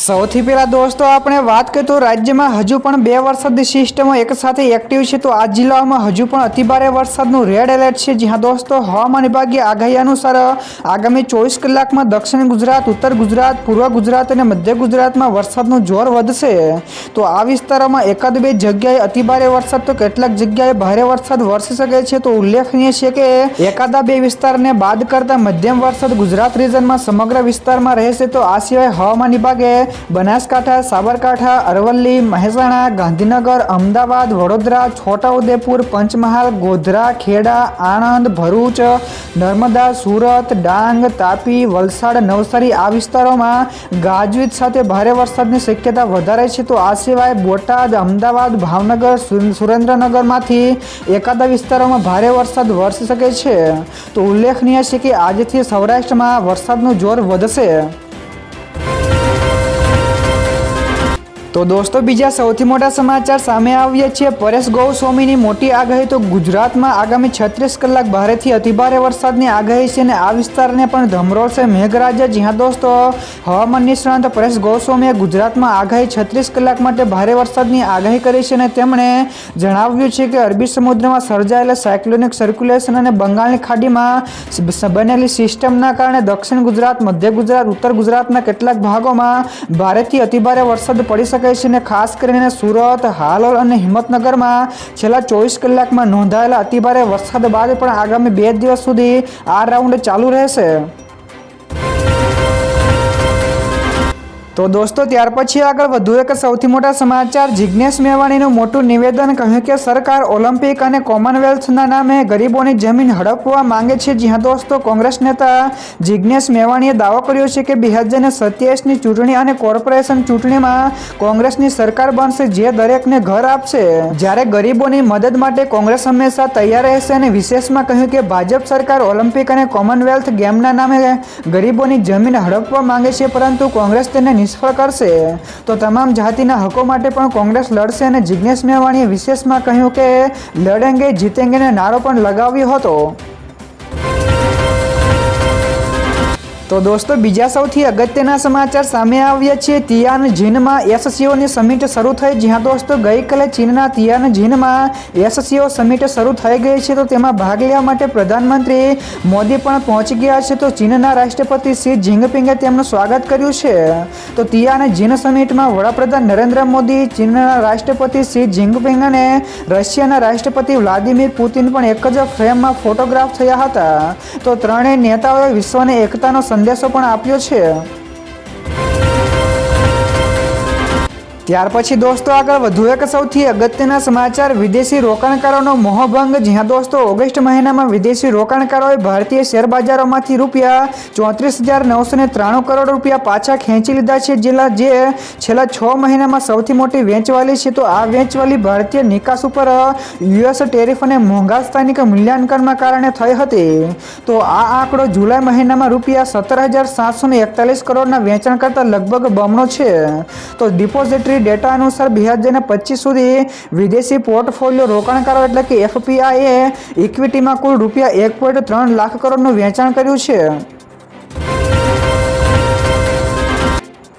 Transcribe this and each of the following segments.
સૌથી પહેલાં દોસ્તો, આપણે વાત કરીએ તો રાજ્યમાં હજુ પણ બે વરસાદની સિસ્ટમો એકસાથે એક્ટિવ છે. તો આ જિલ્લાઓમાં હજુ પણ અતિભારે વરસાદનું રેડ એલર્ટ છે. જ્યાં દોસ્તો, હવામાન વિભાગે આગાહી અનુસાર, આગામી ચોવીસ કલાકમાં દક્ષિણ ગુજરાત, ઉત્તર ગુજરાત, પૂર્વ ગુજરાત અને મધ્ય ગુજરાતમાં વરસાદનું જોર વધશે. તો આ વિસ્તારોમાં એકાદ બે જગ્યાએ અતિભારે વરસાદ, તો કેટલાક જગ્યાએ ભારે વરસાદ વરસી શકે છે. તો ઉલ્લેખનીય છે કે, એકાદા બે વિસ્તારને બાદ કરતા મધ્યમ વરસાદ ગુજરાત રિજનમાં સમગ્ર વિસ્તારમાં રહેશે. તો આ સિવાય હવામાન વિભાગે બનાસકાંઠા, સાબરકાંઠા, અરવલ્લી, મહેસાણા, ગાંધીનગર, અમદાવાદ, વડોદરા, છોટાઉદેપુર, પંચમહાલ, ગોધરા, ખેડા, આણંદ, ભરૂચ, નર્મદા, સુરત, ડાંગ, તાપી, વલસાડ, નવસારી આ વિસ્તારોમાં ગાજવીજ સાથે ભારે વરસાદની શક્યતા વધારે છે. તો આ સિવાય બોટાદ, અમદાવાદ, ભાવનગર, સુર- સુરેન્દ્રનગરમાંથી એકાદા વિસ્તારોમાં ભારે વરસાદ વરસી શકે છે. તો ઉલ્લેખનીય છે કે આજથી સૌરાષ્ટ્રમાં વરસાદનું જોર વધશે. તો દોસ્તો, બીજા સૌથી મોટા સમાચાર સામે આવ્યા છે. પરેશ ગૌસ્વામીની મોટી આગાહી તો ગુજરાતમાં આગામી છત્રીસ કલાક ભારેથી અતિભારે વરસાદની આગાહી છે અને આ વિસ્તારને પણ ધમરોળશે મેઘરાજા. જ્યાં દોસ્તો, હવામાન નિષ્ણાંત પરેશ ગૌસ્વામીએ ગુજરાતમાં આગાહી છત્રીસ કલાક માટે ભારે વરસાદની આગાહી કરી છે અને તેમણે જણાવ્યું છે કે અરબી સમુદ્રમાં સર્જાયેલા સાયક્લોનિક સર્ક્યુલેશન અને બંગાળની ખાડીમાં બનેલી સિસ્ટમના કારણે દક્ષિણ ગુજરાત, મધ્ય ગુજરાત, ઉત્તર ગુજરાતના કેટલાક ભાગોમાં ભારેથી અતિભારે વરસાદ પડી શકે છે અને ખાસ કરીને સુરત, હાલોલ અને હિંમતનગરમાં છેલ્લા ચોવીસ કલાકમાં નોંધાયેલા અતિભારે વરસાદ બાદ પણ આગામી બે દિવસ સુધી આ રાઉન્ડ ચાલુ રહેશે. તો દોસ્તો, ત્યાર પછી આગળ વધુ એક સૌથી મોટા સમાચાર. જિજ્ઞેશ મેવાણીનું મોટું નિવેદન કહ્યું કે, સરકાર ઓલિમ્પિક અને કોમનવેલ્થના નામે ગરીબોની જમીન હડપવા માંગે છે. જ્યાં દોસ્તો, કોંગ્રેસ નેતા જિજ્ઞેશ મેવાણીએ દાવો કર્યો છે કે, બે હજાર સત્યાવીસની ચૂંટણી અને કોર્પોરેશન ચૂંટણીમાં કોંગ્રેસની સરકાર બનશે જે દરેકને ઘર આપશે. જ્યારે ગરીબોની મદદ માટે કોંગ્રેસ હંમેશા તૈયાર રહેશે અને વિશેષમાં કહ્યું કે, ભાજપ સરકાર ઓલિમ્પિક અને કોમનવેલ્થ ગેમના નામે ગરીબોની જમીન હડપવા માંગે છે, પરંતુ કોંગ્રેસ તેને નિષ્ફળ કરશે. તો તમામ જાતિના હકો માટે પણ કોંગ્રેસ લડશે અને જિજ્ઞેશ મેવાણીએ વિશેષમાં કહ્યું કે લડેંગે જીતેંગેને નારો પણ લગાવ્યો હતો. તો દોસ્તો, બીજા સૌથી અગત્યના સમાચાર સામે આવ્યા છે. તિયાન જીનમાં એસસીઓની સમિટ શરૂ થઈ, જ્યાં દોસ્તો ગઈકાલે ચીનના તિયાન જીનમાં એસસીઓ સમિટ શરૂ થઈ ગઈ છે. તો તેમાં ભાગ લેવા માટે પ્રધાનમંત્રી મોદી પણ પહોંચી ગયા છે. તો ચીનના રાષ્ટ્રપતિ શી જિંગપિંગે તેમનું સ્વાગત કર્યું છે. તો તિયાન જીન સમિટમાં વડાપ્રધાન નરેન્દ્ર મોદી, ચીનના રાષ્ટ્રપતિ શી જિનપિંગ અને રશિયાના રાષ્ટ્રપતિ વ્લાદિમીર પુતિન પણ એક જ ફ્રેમમાં ફોટોગ્રાફ થયા હતા. તો ત્રણેય નેતાઓએ વિશ્વને એકતાનો સંદેશો પણ આપ્યો છે. ત્યાર પછી દોસ્તો આગળ વધુ એક સૌથી અગત્યના સમાચાર. વિદેશી રોકાણકારોનો મોહભંગ. જ્યાં દોસ્તો ઓગસ્ટ મહિનામાં વિદેશી રોકાણકારોએ ભારતીય શેર બજારોમાંથી રૂપિયા ચોત્રીસ હજાર નવસો ને ત્રાણું કરોડ રૂપિયા પાછા ખેંચી લીધા છે. જેલા જે છેલ્લા છ મહિનામાં સૌથી મોટી વેચવાલી છે, તો આ વેચવાલી ભારતીય નિકાસ ઉપર યુએસ ટેરિફ અને મોંઘા સ્થાનિક મૂલ્યાંકનના કારણે થઈ હતી. તો આ આંકડો જુલાઈ મહિનામાં રૂપિયા સત્તર હજાર સાતસો ને એકતાલીસ કરોડના વેચાણ કરતાં લગભગ બમણો છે. તો ડિપોઝિટરી ડેટા અનુસાર બે હજાર પચીસ સુધી વિદેશી પોર્ટફોલિયો રોકાણકારો એટલે કે એફપીઆઈએ ઇક્વિટીમાં કુલ રૂપિયા એક પોઈન્ટ ત્રણ લાખ કરોડનું વેચાણ કર્યું છે.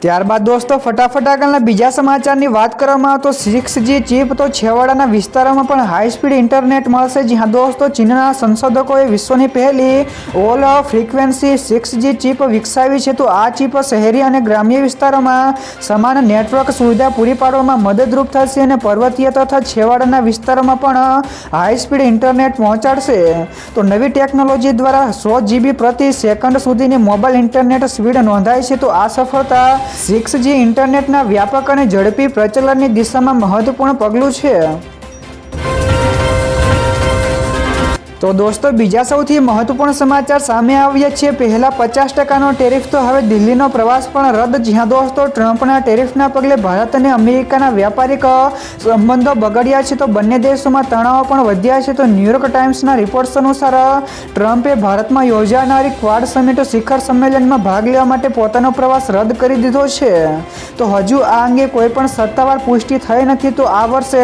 ત્યારબાદ દોસ્તો, ફટાફટ આગળના બીજા સમાચારની વાત કરવામાં આવે તો સિક્સ જી ચીપ તો છેવાડાના વિસ્તારોમાં પણ હાઈ સ્પીડ ઇન્ટરનેટ મળશે જ્યાં દોસ્તો, ચીનના સંશોધકોએ વિશ્વની પહેલી all frequency six G chip વિકસાવી છે. તો આ ચીપ શહેરી અને ગ્રામ્ય વિસ્તારોમાં સમાન નેટવર્ક સુવિધા પૂરી પાડવામાં મદદરૂપ થશે અને પર્વતીય તથા છેવાડાના વિસ્તારોમાં પણ હાઈ સ્પીડ ઇન્ટરનેટ પહોંચાડશે. તો નવી ટેકનોલોજી દ્વારા સો જીબી પ્રતિ સેકન્ડ સુધીની મોબાઈલ ઇન્ટરનેટ સ્પીડ નોંધાય છે. તો આ સફળતા સિક્સ જી ઇન્ટરનેટના વ્યાપક અને ઝડપી પ્રચલનની દિશામાં મહત્વપૂર્ણ પગલું છે. તો દોસ્તો, બીજા સૌથી મહત્વપૂર્ણ સમાચાર સામે આવ્યા છે. પહેલા પચાસ ટકાનો ટેરિફ તો હવે દિલ્હીનો પ્રવાસ પણ રદ. જ્યાં દોસ્તો, ટ્રમ્પના ટેરિફના પગલે ભારત અને અમેરિકાના વ્યાપારિક સંબંધો બગડ્યા છે. તો બંને દેશોમાં તણાવ પણ વધ્યા છે. તો ન્યૂયોર્ક ટાઈમ્સના રિપોર્ટ્સ અનુસાર, ટ્રમ્પે ભારતમાં યોજાનારી ક્વાડ સમિટ શિખર સંમેલનમાં ભાગ લેવા માટે પોતાનો પ્રવાસ રદ કરી દીધો છે. તો હજુ આ અંગે કોઈ પણ સત્તાવાર પુષ્ટિ થઈ નથી. તો આ વર્ષે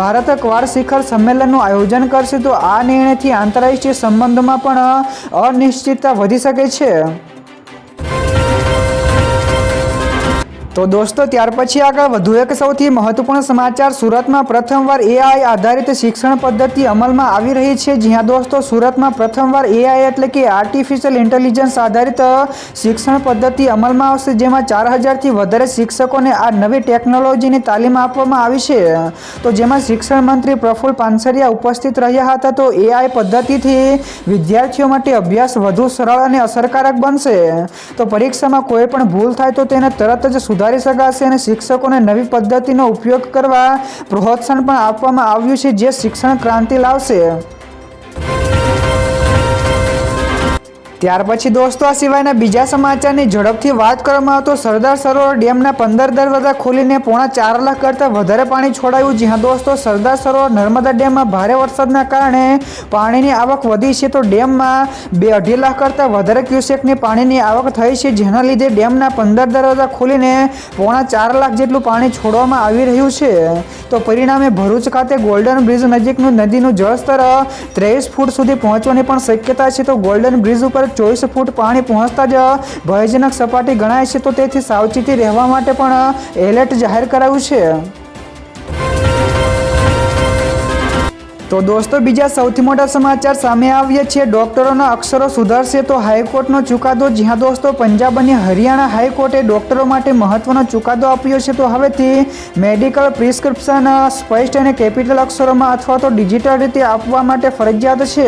ભારત ક્વાડ શિખર સંમેલનનું આયોજન કરશે. તો આ નિર્ણયથી આંતરરાષ્ટ્રીય સંબંધોમાં પણ અનિશ્ચિતતા વધી શકે છે તો દોસ્તો, ત્યાર પછી આગળ વધુ એક સૌથી મહત્વપૂર્ણ સમાચાર સુરતમાં પ્રથમવાર એઆઈ આધારિત શિક્ષણ પદ્ધતિ અમલમાં આવી રહી છે. જ્યાં દોસ્તો, સુરતમાં પ્રથમવાર એઆઈ એટલે કે આર્ટિફિશિયલ ઇન્ટેલિજન્સ આધારિત શિક્ષણ પદ્ધતિ અમલમાં આવશે, જેમાં ચાર હજારથી વધારે શિક્ષકોને આ નવી ટેકનોલોજીની તાલીમ આપવામાં આવી છે. તો જેમાં શિક્ષણ મંત્રી પ્રફુલ પાનસરિયા ઉપસ્થિત રહ્યા હતા. તો એઆઈ પદ્ધતિથી વિદ્યાર્થીઓ માટે અભ્યાસ વધુ સરળ અને અસરકારક બનશે. તો પરીક્ષામાં કોઈ પણ ભૂલ થાય તો તેને તરત જ સુધારી શકાશે અને શિક્ષકોને નવી પદ્ધતિનો ઉપયોગ કરવા પ્રોત્સાહન પણ આપવામાં આવ્યું છે, જે શિક્ષણ ક્રાંતિ લાવશે. ત્યાર પછી દોસ્તો, આ સિવાયના બીજા સમાચારની ઝડપથી વાત કરવામાં આવતો સરદાર સરોવર ડેમના પંદર દરવાજા ખોલીને પોણા ચાર લાખ કરતાં વધારે પાણી છોડાયું. જ્યાં દોસ્તો, સરદાર સરોવર નર્મદા ડેમમાં ભારે વરસાદના કારણે પાણીની આવક વધી છે તો ડેમમાં બે અઢી લાખ કરતાં વધારે ક્યુસેકની પાણીની આવક થઈ છે. જેના લીધે ડેમના પંદર દરવાજા ખોલીને પોણા ચાર લાખ જેટલું પાણી છોડવામાં આવી રહ્યું છે. તો પરિણામે ભરૂચ ખાતે ગોલ્ડન બ્રિજ નજીકનું નદીનું જળસ્તર ત્રેવીસ ફૂટ સુધી પહોંચવાની પણ શક્યતા છે. તો ગોલ્ડન બ્રિજ ઉપર ચોવીસ ફૂટ પાણી પહોંચતા જ ભયજનક સપાટી ગણાય છે, તો તેથી સાવચેતી રહેવા માટે પણ એલર્ટ જાહેર કરાયું છે. તો દોસ્તો, બીજા સૌથી મોટા સમાચાર સામે આવ્યા છે. ડોક્ટરોના અક્ષરો સુધારશે તો હાઈકોર્ટનો ચુકાદો, જ્યાં દોસ્તો પંજાબ અને હરિયાણા હાઈકોર્ટે ડોક્ટરો માટે મહત્વનો ચુકાદો આપ્યો છે. તો હવેથી મેડિકલ પ્રિસ્ક્રિપ્શન, સ્પષ્ટ અને કેપિટલ અક્ષરોમાં અથવા તો ડિજિટલ રીતે આપવા માટે ફરજિયાત છે.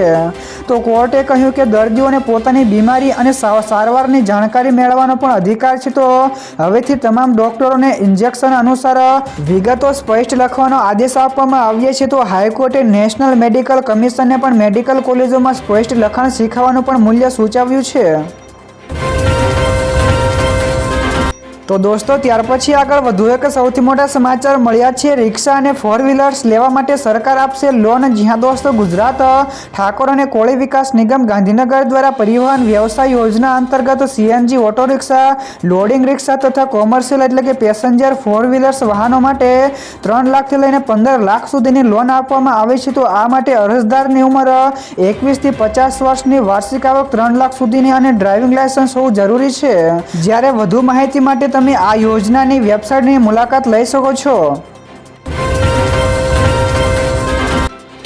તો કોર્ટે કહ્યું કે દર્દીઓને પોતાની બીમારી અને સારવારની જાણકારી મેળવવાનો પણ અધિકાર છે. તો હવેથી તમામ ડોક્ટરોને ઇન્જેક્શન અનુસાર વિગતો સ્પષ્ટ લખવાનો આદેશ આપવામાં આવ્યો છે. તો હાઈકોર્ટે નેશનલ મેડિકલ કમિશને પણ મેડિકલ કોલેજોમાં સ્પષ્ટ લખાણ શીખવાનું પણ મૂલ્ય સૂચવ્યું છે. તો દોસ્તો, ત્યાર પછી આગળ વધુ એક સૌથી મોટા સમાચાર મળ્યા છે. રિક્ષા અને ફોર વ્હીલર્સ લેવા માટે સરકાર આપશે લોન જ્યાં દોસ્તો, ગુજરાત ઠાકોર અને કોળી વિકાસ નિગમ ગાંધીનગર દ્વારા પરિવહન વ્યવસાય યોજના અંતર્ગત સીએનજી ઓટો રિક્ષા લોડિંગ રિક્ષા તથા કોમર્શિયલ એટલે કે પેસેન્જર ફોર વ્હીલર્સ વાહનો માટે ત્રણ લાખથી લઈને પંદર લાખ સુધીની લોન આપવામાં આવે છે. તો આ માટે અરજદારની ઉંમર એકવીસથી પચાસ વર્ષની વાર્ષિક આવક ત્રણ લાખ સુધીની અને ડ્રાઇવિંગ લાયસન્સ હોવું જરૂરી છે. જ્યારે વધુ માહિતી માટે તમે આ યોજનાની વેબસાઇટની મુલાકાત લઈ શકો છો.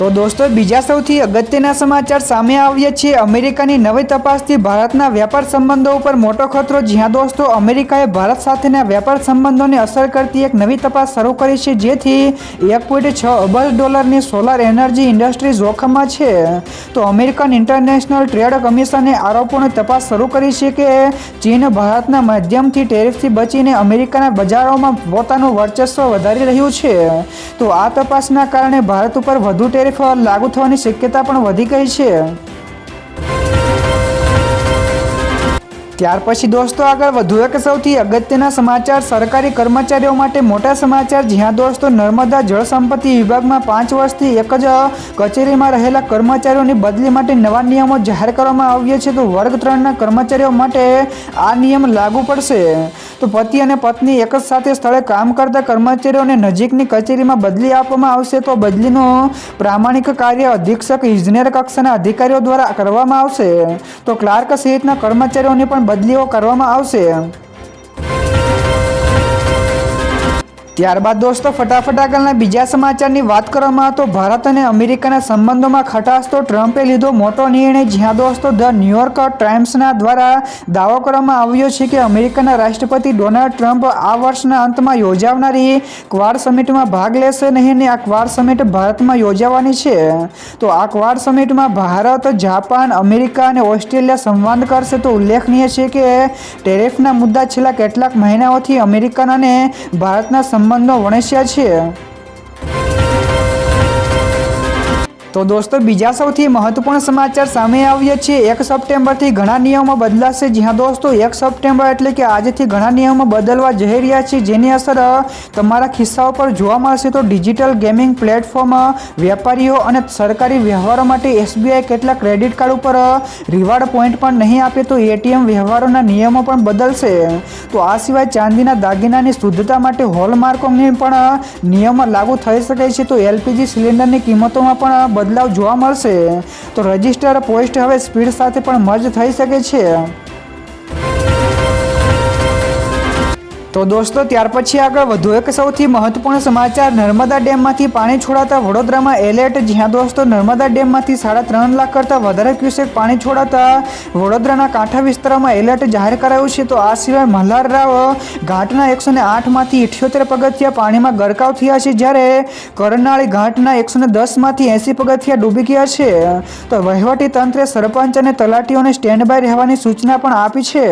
તો દોસ્તો, બીજા સૌથી અગત્યના સમાચાર સામે આવ્યા છે. અમેરિકાની નવી તપાસથી ભારતના વેપાર સંબંધો ઉપર મોટો ખતરો. જ્યાં દોસ્તો, અમેરિકાએ ભારત સાથેના વેપાર સંબંધોને અસર કરતી એક નવી તપાસ શરૂ કરી છે, જેથી એક પોઈન્ટ છ અબજ ડોલરની સોલાર એનર્જી ઇન્ડસ્ટ્રી જોખમમાં છે. તો અમેરિકન ઇન્ટરનેશનલ ટ્રેડ કમિશને આરોપોની તપાસ શરૂ કરી છે કે ચીન ભારતના માધ્યમથી ટેરિફથી બચીને અમેરિકાના બજારોમાં પોતાનું વર્ચસ્વ વધારી રહ્યું છે. તો આ તપાસના કારણે ભારત ઉપર વધુ ટેરિફ લાગુ થવાની શક્યતા પણ વધી ગઈ છે. ત્યાર પછી દોસ્તો આગળ વધુ એક સૌથી અગત્યના સમાચાર સરકારી કર્મચારીઓ માટે મોટા સમાચાર. જ્યાં દોસ્તો નર્મદા જળ સંપત્તિ વિભાગમાં પાંચ વર્ષથી એક જ કચેરીમાં રહેલા કર્મચારીઓની બદલી માટે નવા નિયમો જાહેર કરવામાં આવ્યા છે. તો વર્ગ ત્રણના કર્મચારીઓ માટે આ નિયમ લાગુ પડશે. તો પતિ અને પત્ની એક જ સાથે સ્થળે કામ કરતા કર્મચારીઓને નજીકની કચેરીમાં બદલી આપવામાં આવશે તો બદલીનું પ્રામાણિક કાર્ય અધિક્ષક, ઇજનેર કક્ષાના અધિકારીઓ દ્વારા કરવામાં આવશે. તો ક્લાર્ક સહિતના કર્મચારીઓની પણ બદલીઓ કરવામાં આવશે. ત્યારબાદ દોસ્તો, ફટાફટ આગળના બીજા સમાચારની વાત કરવામાં તો ભારત અને અમેરિકાના સંબંધોમાં ખટાશ તો ટ્રમ્પે લીધો મોટો નિર્ણય. જ્યાં દોસ્તો, ધ ન્યુયોર્ક ટાઈમ્સના દ્વારા દાવો કરવામાં આવ્યો છે કે અમેરિકાના રાષ્ટ્રપતિ ડોનાલ્ડ ટ્રમ્પ આ વર્ષના અંતમાં યોજાનારી ક્વાડ સમિટમાં ભાગ લેશે નહીં અને આ ક્વાડ સમિટ ભારતમાં યોજાવાની છે. તો આ ક્વાડ સમિટમાં ભારત, જાપાન, અમેરિકા અને ઓસ્ટ્રેલિયા સંવાદ કરશે. તો ઉલ્લેખનીય છે કે ટેરિફના મુદ્દા છેલ્લા કેટલાક મહિનાઓથી અમેરિકન અને ભારતના સંબંધો વણસ્યા છે તો દોસ્તો, બીજા સૌથી મહત્વપૂર્ણ સમાચાર સામે આવ્યા છે. એક સપ્ટેમ્બરથી ઘણા નિયમો બદલાશે. જ્યાં દોસ્તો, એક સપ્ટેમ્બર એટલે કે આજથી ઘણા નિયમો બદલવા જઈ રહ્યા છે. જેની અસર, તમારા ખિસ્સાઓ પર જોવા મળશે તો ડિજિટલ ગેમિંગ પ્લેટફોર્મ, વેપારીઓ અને સરકારી વ્યવહારો માટે એસબીઆઈ કેટલાક ક્રેડિટ કાર્ડ ઉપર રિવાર્ડ પોઈન્ટ પણ નહીં આપે તો એટીએમ વ્યવહારોના નિયમો પણ બદલશે. તો આ સિવાય ચાંદીના દાગીનાની શુદ્ધતા માટે હોલમાર્કોની પણ નિયમો લાગુ થઈ શકે છે. તો એલપીજી સિલિન્ડરની કિંમતોમાં પણ બદલાવ જોવા મળશે તો રજિસ્ટર પોસ્ટ હવે સ્પીડ સાથે પણ મર્જ થઈ શકે છે. તો દોસ્તો, ત્યાર પછી આગળ વધુ એક સૌથી મહત્વપૂર્ણ સમાચાર. નર્મદા ડેમમાંથી પાણી છોડાતા વડોદરામાં એલર્ટ, જ્યાં દોસ્તો નર્મદા ડેમમાંથી સાડા ત્રણ લાખ કરતાં વધારે ક્યુસેક પાણી છોડાતા વડોદરાના કાંઠા વિસ્તારમાં એલર્ટ જાહેર કરાયું છે. તો આ સિવાય મલ્હાર રાવ ઘાટના એકસો ને આઠમાંથી ઇઠ્યોતેર પગથિયા પાણીમાં ગરકાવ થયા છે, જ્યારે કરનાળી ઘાટના એકસો ને દસમાંથી એંસી પગથિયા ડૂબી ગયા છે. તો વહીવટી તંત્રે સરપંચ અને તલાટીઓને સ્ટેન્ડ બાય રહેવાની સૂચના પણ આપી છે.